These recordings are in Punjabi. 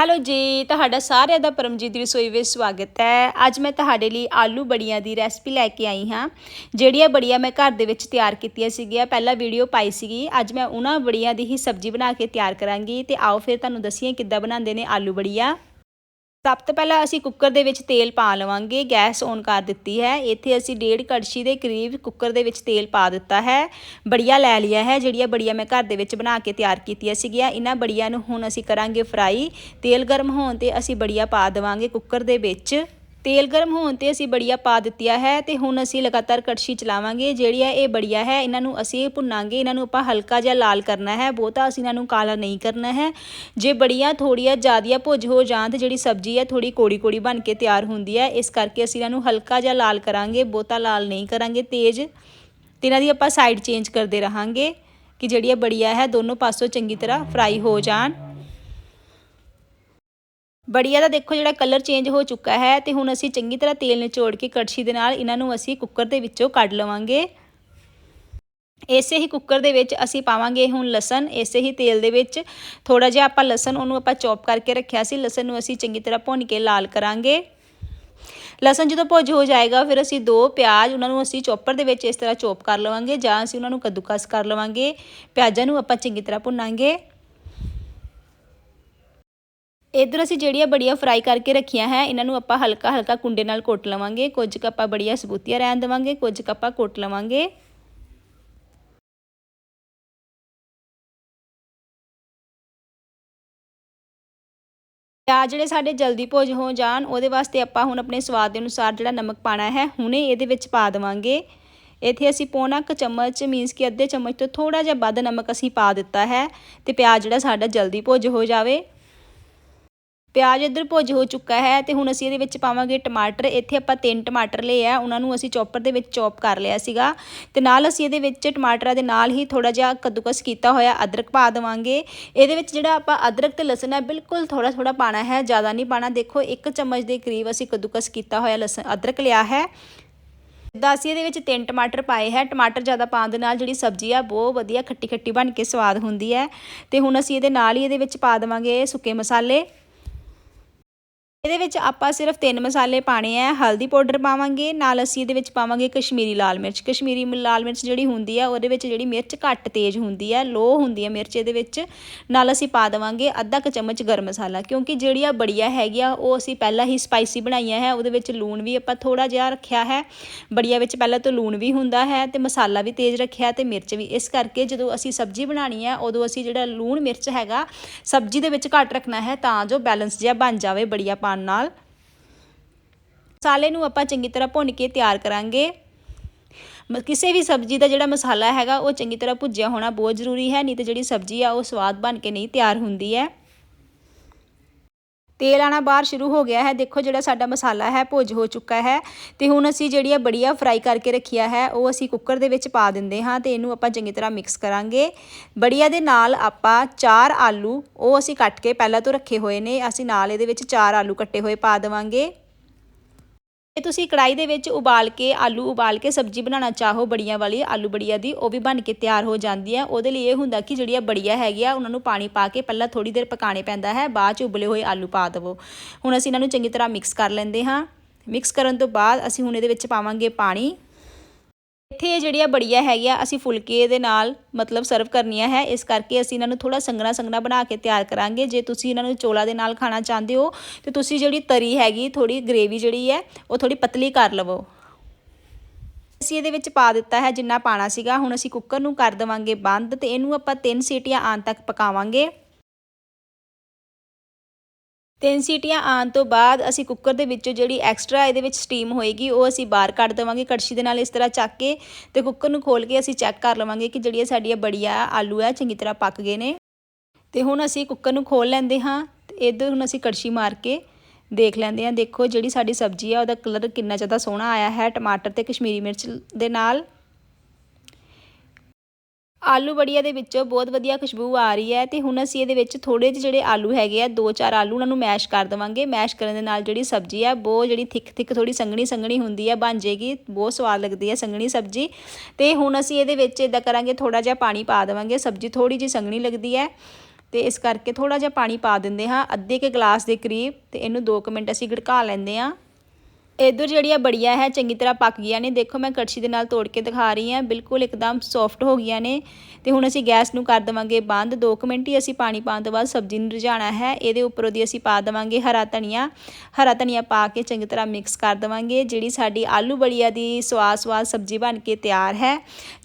ਹੈਲੋ ਜੀ, ਤੁਹਾਡਾ ਸਾਰਿਆਂ ਦਾ ਪਰਮਜੀਤ ਦੀ ਰਸੋਈ ਵਿੱਚ ਸਵਾਗਤ ਹੈ। ਅੱਜ ਮੈਂ ਤੁਹਾਡੇ ਲਈ ਆਲੂ ਬੜੀਆਂ ਦੀ ਰੈਸਪੀ ਲੈ ਕੇ ਆਈ ਹਾਂ। ਜਿਹੜੀਆਂ ਬੜੀਆਂ ਮੈਂ ਘਰ ਦੇ ਵਿੱਚ ਤਿਆਰ ਕੀਤੀਆਂ ਸੀਗੀਆਂ, ਪਹਿਲਾਂ ਵੀਡੀਓ ਪਾਈ ਸੀਗੀ। ਅੱਜ ਮੈਂ ਉਹਨਾਂ ਬੜੀਆਂ ਦੀ ਹੀ ਸਬਜ਼ੀ ਬਣਾ ਕੇ ਤਿਆਰ ਕਰਾਂਗੀ ਤੇ ਆਓ ਫਿਰ ਤੁਹਾਨੂੰ ਦੱਸੀਏ ਕਿੱਦਾਂ ਬਣਾਉਂਦੇ ਨੇ ਆਲੂ ਬੜੀਆਂ। ਸਭ ਤੋਂ ਪਹਿਲਾਂ ਅਸੀਂ ਕੁੱਕਰ ਦੇ ਵਿੱਚ ਤੇਲ ਪਾ ਲਵਾਂਗੇ, ਗੈਸ ਔਨ ਕਰ ਦਿੱਤੀ ਹੈ। ਇੱਥੇ ਅਸੀਂ ਡੇਢ ਕੜਛੀ ਦੇ ਕਰੀਬ ਕੁੱਕਰ ਦੇ ਵਿੱਚ ਤੇਲ ਪਾ ਦਿੱਤਾ ਹੈ। ਬੜੀਆਂ ਲੈ ਲਿਆ ਹੈ, ਜਿਹੜੀਆਂ ਬੜੀਆਂ ਮੈਂ ਘਰ ਦੇ ਵਿੱਚ ਬਣਾ ਕੇ ਤਿਆਰ ਕੀਤੀਆਂ ਸੀਗੀਆਂ। ਇਹਨਾਂ ਬੜੀਆਂ ਨੂੰ ਹੁਣ ਅਸੀਂ ਕਰਾਂਗੇ ਫਰਾਈ। ਤੇਲ ਗਰਮ ਹੋਣ ਤੇ ਅਸੀਂ ਬੜੀਆਂ ਪਾ ਦੇਵਾਂਗੇ ਕੁੱਕਰ ਦੇ ਵਿੱਚ। ਤੇਲ ਗਰਮ ਹੋਣ ਤੇ ਅਸੀਂ ਬੜੀਆ ਪਾ ਦਿੱਤੀਆਂ ਹੈ ਤੇ ਹੁਣ ਅਸੀਂ ਲਗਾਤਾਰ ਕੜਛੀ ਚਲਾਵਾਂਗੇ, ਜਿਹੜੀ ਜਿਹੜੀਆਂ ਇਹ ਬੜੀਆ ਹੈ, ਇਹਨਾਂ ਨੂੰ ਅਸੀਂ ਭੁੰਨਾਂਗੇ, ਇਹਨਾਂ ਨੂੰ ਆਪਾਂ ਹਲਕਾ ਜਿਹਾ ਲਾਲ ਕਰਨਾ ਹੈ, ਬਹੁਤਾ ਅਸੀਂ ਇਹਨਾਂ ਨੂੰ ਕਾਲਾ ਨਹੀਂ ਕਰਨਾ ਹੈ। ਜੇ ਬੜੀਆਂ, ਥੋੜੀਆਂ ਜ਼ਿਆਦੀਆਂ ਭੁੱਜ ਹੋ ਜਾਣ ਤੇ ਜਿਹੜੀ ਸਬਜ਼ੀ ਹੈ ਥੋੜੀ ਕੋੜੀ ਕੋੜੀ ਬਣ ਕੇ ਤਿਆਰ ਹੁੰਦੀ ਹੈ, ਇਸ ਕਰਕੇ ਅਸੀਂ ਇਹਨਾਂ ਨੂੰ ਹਲਕਾ ਜਿਹਾ ਲਾਲ ਕਰਾਂਗੇ, ਬਹੁਤਾ ਲਾਲ ਨਹੀਂ ਕਰਾਂਗੇ, ਤੇਜ਼। ਤੇ ਇਹਨਾਂ ਦੀ ਆਪਾਂ ਸਾਈਡ ਚੇਂਜ ਕਰਦੇ ਰਹਾਂਗੇ ਕਿ ਜਿਹੜੀ ਜਿਹੜੀਆਂ ਬੜੀਆ ਹੈ, ਦੋਨੋਂ ਪਾਸੋਂ ਚੰਗੀ ਤਰ੍ਹਾਂ ਫਰਾਈ ਹੋ ਜਾਣ। ਬੜੀਆ ਦਾ ਦੇਖੋ ਜਿਹੜਾ ਕਲਰ ਚੇਂਜ ਹੋ ਚੁੱਕਾ ਹੈ ਤੇ ਹੁਣ ਅਸੀਂ ਚੰਗੀ ਤਰ੍ਹਾਂ ਤੇਲ ਨਿਚੋੜ ਕੇ ਕੜਛੀ ਦੇ ਨਾਲ ਇਹਨਾਂ ਨੂੰ ਅਸੀਂ ਕੁੱਕਰ ਦੇ ਵਿੱਚੋਂ ਕੱਢ ਲਵਾਂਗੇ। ਇਸੇ ਹੀ ਕੁੱਕਰ ਦੇ ਵਿੱਚ ਅਸੀਂ ਪਾਵਾਂਗੇ ਹੁਣ ਲਸਣ, ਇਸੇ ਹੀ ਤੇਲ ਦੇ ਵਿੱਚ। ਥੋੜਾ ਜਿਹਾ ਆਪਾਂ ਲਸਣ ਉਹਨੂੰ ਆਪਾਂ ਚੌਪ ਕਰਕੇ ਰੱਖਿਆ ਸੀ, ਲਸਣ ਨੂੰ ਅਸੀਂ ਚੰਗੀ ਤਰ੍ਹਾਂ ਭੁੰਨ ਕੇ ਲਾਲ ਕਰਾਂਗੇ। ਲਸਣ ਜਦੋਂ ਭੁੱਜ ਹੋ ਜਾਏਗਾ ਫਿਰ ਅਸੀਂ ਦੋ ਪਿਆਜ਼ ਉਹਨਾਂ ਨੂੰ ਅਸੀਂ ਚੌਪਰ ਦੇ ਵਿੱਚ ਇਸ ਤਰ੍ਹਾਂ ਚੌਪ ਕਰ ਲਵਾਂਗੇ ਜਾਂ ਅਸੀਂ ਉਹਨਾਂ ਨੂੰ ਕੱਦੂਕਸ ਕਰ ਲਵਾਂਗੇ। ਪਿਆਜ਼ਾਂ ਨੂੰ ਆਪਾਂ ਚੰਗੀ ਤਰ੍ਹਾਂ ਭੁੰਨਾਂਗੇ। ਇਧਰ ਅਸੀਂ ਜਿਹੜੀਆਂ ਬੜੀਆਂ ਫਰਾਈ ਕਰਕੇ ਰੱਖੀਆਂ ਹੈ, ਇਹਨਾਂ ਨੂੰ ਆਪਾਂ ਹਲਕਾ ਹਲਕਾ ਕੁੰਡੇ ਨਾਲ ਕੁੱਟ ਲਵਾਂਗੇ। ਕੁਝ ਕੁ ਆਪਾਂ ਬੜੀਆਂ ਸਬੂਤੀਆਂ ਰਹਿਣ ਦੇਵਾਂਗੇ, ਕੁਝ ਕੁ ਆਪਾਂ ਕੁੱਟ ਲਵਾਂਗੇ। ਪਿਆਜ਼ ਜਿਹੜੇ ਸਾਡੇ ਜਲਦੀ ਭੁੱਜ ਹੋ ਜਾਣ, ਉਹਦੇ ਵਾਸਤੇ ਆਪਾਂ ਹੁਣ ਆਪਣੇ ਸਵਾਦ ਦੇ ਅਨੁਸਾਰ ਜਿਹੜਾ ਨਮਕ ਪਾਣਾ ਹੈ, ਹੁਣੇ ਇਹਦੇ ਵਿੱਚ ਪਾ ਦੇਵਾਂਗੇ। ਇੱਥੇ ਅਸੀਂ ਪੌਣਾ ਕੁ ਚਮਚ ਮੀਨਸ ਕਿ ਅੱਧੇ ਚਮਚ ਤੋਂ ਥੋੜਾ ਜਿਹਾ ਵੱਧ ਨਮਕ ਅਸੀਂ ਪਾ ਦਿੱਤਾ ਹੈ, ਤੇ ਪਿਆਜ਼ ਜਿਹੜਾ ਸਾਡਾ ਜਲਦੀ ਭੁੱਜ ਹੋ ਜਾਵੇ। ਪਿਆਜ਼ ਇੱਧਰ ਭੁੱਜ ਹੋ ਚੁੱਕਾ ਹੈ ਤੇ ਹੁਣ ਅਸੀਂ ਇਹਦੇ ਵਿੱਚ ਪਾਵਾਂਗੇ ਟਮਾਟਰ। ਇੱਥੇ ਆਪਾਂ ਤਿੰਨ ਟਮਾਟਰ ਲਏ ਆ। ਉਹਨਾਂ ਨੂੰ ਅਸੀਂ ਚੌਪਰ ਦੇ ਵਿੱਚ ਚੌਪ ਕਰ ਲਿਆ ਸੀਗਾ। ਤੇ ਨਾਲ ਅਸੀਂ ਇਹਦੇ ਵਿੱਚ ਟਮਾਟਰਾਂ ਦੇ ਨਾਲ ਹੀ ਥੋੜਾ ਜਿਹਾ ਕੱਦੂਕਸ ਕੀਤਾ ਹੋਇਆ, ਅਦਰਕ ਪਾ ਦੇਵਾਂਗੇ। ਇਹਦੇ ਵਿੱਚ ਜਿਹੜਾ ਆਪਾਂ ਅਦਰਕ ਤੇ ਲਸਣ ਹੈ, ਬਿਲਕੁਲ ਥੋੜਾ ਥੋੜਾ ਪਾਣਾ ਹੈ, ਜ਼ਿਆਦਾ ਨਹੀਂ ਪਾਣਾ ਦੇਖੋ, ਇੱਕ ਚਮਚ ਦੇ ਕਰੀਬ ਅਸੀਂ ਕੱਦੂਕਸ ਕੀਤਾ ਹੋਇਆ, ਲਸਣ, ਅਦਰਕ ਲਿਆ ਹੈ। ਜਿੱਦਾਂ ਅਸੀਂ ਇਹਦੇ ਵਿੱਚ ਤਿੰਨ ਟਮਾਟਰ ਪਾਏ ਹੈ, ਟਮਾਟਰ ਜ਼ਿਆਦਾ ਪਾਉਣ ਦੇ ਨਾਲ ਜਿਹੜੀ ਸਬਜ਼ੀ ਆ, ਬਹੁਤ ਵਧੀਆ ਖੱਟੀ ਖੱਟੀ ਬਣ ਕੇ ਸਵਾਦ ਹੁੰਦੀ ਹੈ। ਤੇ ਹੁਣ ਅਸੀਂ ਇਹਦੇ ਨਾਲ ਹੀ ਇਹਦੇ ਵਿੱਚ ਪਾ ਦੇਵਾਂਗੇ ਸੁੱਕੇ ਮਸਾਲੇ। ਇਹਦੇ ਵਿੱਚ ਆਪਾਂ ਸਿਰਫ ਤਿੰਨ ਮਸਾਲੇ ਪਾਣੇ ਆ, ਹਲਦੀ ਪਾਊਡਰ ਪਾਵਾਂਗੇ, ਨਾਲ ਅਸੀਂ ਇਹਦੇ ਵਿੱਚ ਪਾਵਾਂਗੇ ਕਸ਼ਮੀਰੀ ਲਾਲ ਮਿਰਚ। ਕਸ਼ਮੀਰੀ ਲਾਲ ਮਿਰਚ ਜਿਹੜੀ ਹੁੰਦੀ ਆ, ਉਹਦੇ ਵਿੱਚ ਜਿਹੜੀ ਮਿਰਚ ਘੱਟ ਤੇਜ਼ ਹੁੰਦੀ ਹੈ ਲੋ ਹੁੰਦੀ ਹੈ ਮਿਰਚ ਇਹਦੇ ਵਿੱਚ, ਨਾਲ ਅਸੀਂ ਪਾ ਦੇਵਾਂਗੇ ਅੱਧਾ ਕ ਚਮਚ ਗਰਮ ਮਸਾਲਾ, ਕਿਉਂਕਿ ਜਿਹੜੀ ਆ ਬੜੀਆ ਹੈਗੀ ਆ, ਉਹ ਅਸੀਂ ਪਹਿਲਾਂ ਹੀ ਸਪਾਈਸੀ ਬਣਾਈਆਂ ਹੈ, ਉਹਦੇ ਵਿੱਚ ਲੂਣ ਵੀ ਆਪਾਂ ਥੋੜਾ ਜਿਹਾ ਰੱਖਿਆ ਹੈ, ਬੜੀਆ ਵਿੱਚ ਪਹਿਲਾਂ ਤੋਂ ਲੂਣ ਵੀ ਹੁੰਦਾ ਹੈ ਤੇ ਮਸਾਲਾ ਵੀ ਤੇਜ਼ ਰੱਖਿਆ ਤੇ ਮਿਰਚ ਵੀ, ਇਸ ਕਰਕੇ ਜਦੋਂ ਅਸੀਂ ਸਬਜ਼ੀ ਬਣਾਣੀ ਹੈ ਉਦੋਂ ਅਸੀਂ ਜਿਹੜਾ ਲੂਣ ਮਿਰਚ ਹੈਗਾ, ਸਬਜ਼ੀ ਦੇ ਵਿੱਚ ਘੱਟ ਰੱਖਣਾ ਹੈ ਤਾਂ ਜੋ ਬੈਲੈਂਸ ਜਿਹਾ ਬਣ ਜਾਵੇ ਬੜੀਆਂ ਪਾਣ ਨਾਲ। ਮਸਾਲੇ ਨੂੰ ਆਪਾਂ ਚੰਗੀ ਤਰ੍ਹਾਂ ਭੁੰਨ ਕੇ ਤਿਆਰ ਕਰਾਂਗੇ। ਕਿਸੇ ਵੀ ਸਬਜ਼ੀ ਦਾ ਜਿਹੜਾ ਮਸਾਲਾ ਹੈਗਾ, ਉਹ ਚੰਗੀ ਤਰ੍ਹਾਂ ਭੁੱਜਿਆ ਹੋਣਾ ਬਹੁਤ ਜ਼ਰੂਰੀ ਹੈ, ਨਹੀਂ ਤੇ ਜਿਹੜੀ ਸਬਜ਼ੀ ਆ, ਉਹ ਸਵਾਦ ਬਣ ਕੇ ਨਹੀਂ ਤਿਆਰ ਹੁੰਦੀ ਹੈ। ਤੇਲ ਆਣਾ ਬਾਹਰ ਸ਼ੁਰੂ ਹੋ ਗਿਆ ਹੈ। ਦੇਖੋ ਜਿਹੜਾ ਸਾਡਾ ਮਸਾਲਾ ਹੈ, ਭੁੱਜ ਹੋ ਚੁੱਕਾ ਹੈ। ਤੇ ਹੁਣ ਅਸੀਂ ਜਿਹੜੀ ਆ ਬੜੀਆ ਫਰਾਈ ਕਰਕੇ ਰੱਖਿਆ ਹੈ, ਉਹ ਅਸੀਂ ਕੁੱਕਰ ਦੇ ਵਿੱਚ ਪਾ ਦਿੰਦੇ ਹਾਂ ਤੇ ਇਹਨੂੰ ਆਪਾਂ ਚੰਗੀ ਤਰ੍ਹਾਂ ਮਿਕਸ ਕਰਾਂਗੇ। ਬੜੀਆ ਦੇ ਨਾਲ ਆਪਾਂ ਚਾਰ ਆਲੂ ਉਹ ਅਸੀਂ ਕੱਟ ਕੇ ਪਹਿਲਾਂ ਤੋਂ ਰੱਖੇ ਹੋਏ ਨੇ। ਅਸੀਂ ਨਾਲ ਇਹਦੇ ਵਿੱਚ ਚਾਰ ਆਲੂ ਕੱਟੇ ਹੋਏ ਪਾ ਦੇਵਾਂਗੇ। ਜੇ ਤੁਸੀਂ ਕੜਾਈ ਦੇ ਵਿੱਚ ਉਬਾਲ ਕੇ ਆਲੂ ਉਬਾਲ ਕੇ ਸਬਜ਼ੀ ਬਣਾਉਣਾ ਚਾਹੋ, ਬੜੀਆਂ ਵਾਲੀ, ਆਲੂ ਬੜੀਆ ਦੀ, ਉਹ ਵੀ ਬਣ ਕੇ ਤਿਆਰ ਹੋ ਜਾਂਦੀ ਹੈ। ਉਹਦੇ ਲਈ ਇਹ ਹੁੰਦਾ ਕਿ ਜਿਹੜੀਆਂ ਬੜੀਆਂ ਹੈਗੀਆਂ, ਉਹਨਾਂ ਨੂੰ ਪਾਣੀ ਪਾ ਕੇ ਪਹਿਲਾਂ ਥੋੜੀ ਦੇਰ ਪਕਾਣੇ ਪੈਂਦਾ ਹੈ, ਬਾਅਦ ਚ ਉਬਲੇ ਹੋਏ ਆਲੂ ਪਾ ਦੇਵੋ। ਹੁਣ ਅਸੀਂ ਇਹਨਾਂ ਨੂੰ ਚੰਗੀ ਤਰ੍ਹਾਂ ਮਿਕਸ ਕਰ ਲੈਂਦੇ ਹਾਂ। ਮਿਕਸ ਕਰਨ ਤੋਂ ਬਾਅਦ ਅਸੀਂ ਹੁਣ ਇਹਦੇ ਵਿੱਚ ਪਾਵਾਂਗੇ ਪਾਣੀ। ਇੱਥੇ ਜਿਹੜੀਆਂ ਬੜੀਆਂ ਹੈਗੀਆਂ, ਅਸੀਂ ਫੁਲਕੇ ਦੇ ਨਾਲ ਮਤਲਬ ਸਰਵ ਕਰਨੀਆਂ ਹੈ। ਇਸ ਕਰਕੇ ਅਸੀਂ ਇਹਨਾਂ ਨੂੰ ਥੋੜਾ ਸੰਗਣਾ ਸੰਗਣਾ ਬਣਾ ਕੇ ਤਿਆਰ ਕਰਾਂਗੇ। ਜੇ ਤੁਸੀਂ ਇਹਨਾਂ ਨੂੰ ਚੋਲਾ ਦੇ ਨਾਲ ਖਾਣਾ ਚਾਹੁੰਦੇ ਹੋ, ਤੇ ਤੁਸੀਂ ਜਿਹੜੀ ਤਰੀ ਹੈਗੀ ਥੋੜੀ ਗ੍ਰੇਵੀ ਜਿਹੜੀ ਹੈ, ਉਹ ਥੋੜੀ ਪਤਲੀ ਕਰ ਲਵੋ। ਅਸੀਂ ਇਹਦੇ ਵਿੱਚ ਪਾ ਦਿੱਤਾ ਹੈ ਜਿੰਨਾ ਪਾਣਾ ਸੀਗਾ। ਹੁਣ ਅਸੀਂ ਕੁੱਕਰ ਨੂੰ ਕਰ ਦੇਵਾਂਗੇ ਬੰਦ ਤੇ ਇਹਨੂੰ ਆਪਾਂ ਤਿੰਨ ਸੀਟੀਆਂ ਆਣ ਤੱਕ ਪਕਾਵਾਂਗੇ। ਤਿੰਨ ਸੀਟੀਆਂ ਆਉਣ ਤੋਂ ਬਾਅਦ ਅਸੀਂ ਕੁੱਕਰ ਦੇ ਵਿੱਚੋਂ ਜਿਹੜੀ ਐਕਸਟਰਾ ਇਹਦੇ ਵਿੱਚ ਸਟੀਮ ਹੋਏਗੀ, ਉਹ ਅਸੀਂ ਬਾਹਰ ਕੱਢ ਦੇਵਾਂਗੇ, ਕੜਛੀ ਦੇ ਨਾਲ ਇਸ ਤਰ੍ਹਾਂ ਚੱਕ ਕੇ ਤੇ ਕੁੱਕਰ ਨੂੰ ਖੋਲ ਕੇ ਅਸੀਂ ਚੈੱਕ ਕਰ ਲਵਾਂਗੇ ਕਿ ਜਿਹੜੀਆਂ ਸਾਡੀਆਂ ਬੜੀਆਂ ਆਲੂ ਹੈ ਚੰਗੀ ਤਰ੍ਹਾਂ ਪੱਕ ਗਏ ਨੇ। ਤੇ ਹੁਣ ਅਸੀਂ ਕੁੱਕਰ ਨੂੰ ਖੋਲ ਲੈਂਦੇ ਹਾਂ ਤੇ ਇੱਧਰ ਹੁਣ ਅਸੀਂ ਕੜਛੀ ਮਾਰ ਕੇ ਦੇਖ ਲੈਂਦੇ ਹਾਂ। ਦੇਖੋ ਜਿਹੜੀ ਸਾਡੀ ਸਬਜ਼ੀ ਆ, ਉਹਦਾ ਕਲਰ ਕਿੰਨਾ ਜ਼ਿਆਦਾ ਸੋਹਣਾ ਆਇਆ ਹੈ, ਟਮਾਟਰ ਤੇ ਕਸ਼ਮੀਰੀ ਮਿਰਚ ਦੇ ਨਾਲ। ਆਲੂ ਬੜੀਆ ਦੇ ਵਿੱਚੋਂ ਬਹੁਤ ਵਧੀਆ ਖੁਸ਼ਬੂ ਆ ਰਹੀ ਹੈ ਤੇ ਹੁਣ ਅਸੀਂ ਇਹਦੇ ਵਿੱਚ ਥੋੜੇ ਜਿਹੇ ਜਿਹੜੇ ਆਲੂ ਹੈਗੇ ਆ, ਦੋ ਚਾਰ ਆਲੂ ਉਹਨਾਂ ਨੂੰ ਮੈਸ਼ ਕਰ ਦੇਵਾਂਗੇ। ਮੈਸ਼ ਕਰਨ ਦੇ ਨਾਲ ਜਿਹੜੀ ਸਬਜ਼ੀ ਆ, ਬਹੁਤ ਜਿਹੜੀ ਥਿੱਕ ਥਿੱਕ ਥੋੜੀ ਸੰਘਣੀ ਸੰਘਣੀ ਹੁੰਦੀ ਹੈ ਬਣ ਜੇਗੀ ਬਹੁਤ ਸਵਾਦ ਲੱਗਦੀ ਹੈ ਸੰਘਣੀ ਸਬਜ਼ੀ। ਤੇ ਹੁਣ ਅਸੀਂ ਇਹਦੇ ਵਿੱਚ ਇਦਾਂ ਕਰਾਂਗੇ ਥੋੜਾ ਜਿਹਾ ਪਾਣੀ ਪਾ ਦੇਵਾਂਗੇ, ਸਬਜ਼ੀ ਥੋੜੀ ਜਿਹੀ ਸੰਘਣੀ ਲੱਗਦੀ ਹੈ। ਤੇ ਇਸ ਕਰਕੇ ਥੋੜਾ ਜਿਹਾ ਪਾਣੀ ਪਾ ਦਿੰਦੇ ਹਾਂ, ਅੱਧੇ ਕੇ ਗਲਾਸ ਦੇ ਕਰੀਬ, ਤੇ ਇਹਨੂੰ 2 ਮਿੰਟ ਅਸੀਂ ਗੜਕਾ ਲੈਂਦੇ ਹਾਂ। ਇਧਰ ਜਿਹੜੀਆਂ ਬੜੀਆਂ ਹੈ, ਚੰਗੀ ਤਰ੍ਹਾਂ ਪੱਕ ਗਈਆਂ ਨੇ। ਦੇਖੋ, ਮੈਂ ਕੜਛੀ ਦੇ ਨਾਲ ਤੋੜ ਕੇ ਦਿਖਾ ਰਹੀ ਹਾਂ। ਬਿਲਕੁਲ ਇੱਕਦਮ ਸੌਫਟ ਹੋ ਗਈਆਂ ਨੇ। ਤੇ ਹੁਣ ਅਸੀਂ ਗੈਸ ਨੂੰ ਕਰ ਦੇਵਾਂਗੇ ਬੰਦ। 2 ਮਿੰਟ ਹੀ ਅਸੀਂ ਪਾਣੀ ਪਾਉਣ ਤੋਂ ਬਾਅਦ ਸਬਜ਼ੀ ਨੂੰ ਰਿਝਾਣਾ ਹੈ। ਇਹਦੇ ਉੱਪਰੋਂ ਦੀ ਅਸੀਂ ਪਾ ਦੇਵਾਂਗੇ ਹਰਾ ਧਨੀਆ। ਹਰਾ ਧਨੀਆ ਪਾ ਕੇ ਚੰਗੀ ਤਰ੍ਹਾਂ ਮਿਕਸ ਕਰ ਦੇਵਾਂਗੇ। ਜਿਹੜੀ ਸਾਡੀ ਆਲੂ ਬੜੀਆ ਦੀ ਸਵਾਦ ਸਵਾਦ ਸਬਜ਼ੀ ਬਣ ਕੇ ਤਿਆਰ ਹੈ।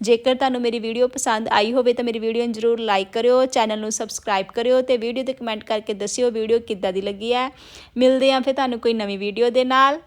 ਜੇਕਰ ਤੁਹਾਨੂੰ ਮੇਰੀ ਵੀਡੀਓ ਪਸੰਦ ਆਈ ਹੋਵੇ ਤਾਂ ਮੇਰੀ ਵੀਡੀਓ ਨੂੰ ਜ਼ਰੂਰ ਲਾਈਕ ਕਰਿਓ। ਚੈਨਲ ਨੂੰ ਸਬਸਕ੍ਰਾਈਬ ਕਰਿਓ ਤੇ ਵੀਡੀਓ ਤੇ ਕਮੈਂਟ ਕਰਕੇ ਦੱਸਿਓ ਵੀਡੀਓ ਕਿੱਦਾਂ ਦੀ ਲੱਗੀ ਹੈ। ਮਿਲਦੇ ਆਂ ਫਿਰ ਤੁਹਾਨੂੰ ਕੋਈ ਨਵੀਂ ਵੀਡੀਓ ਦੇ ਨਾਲ।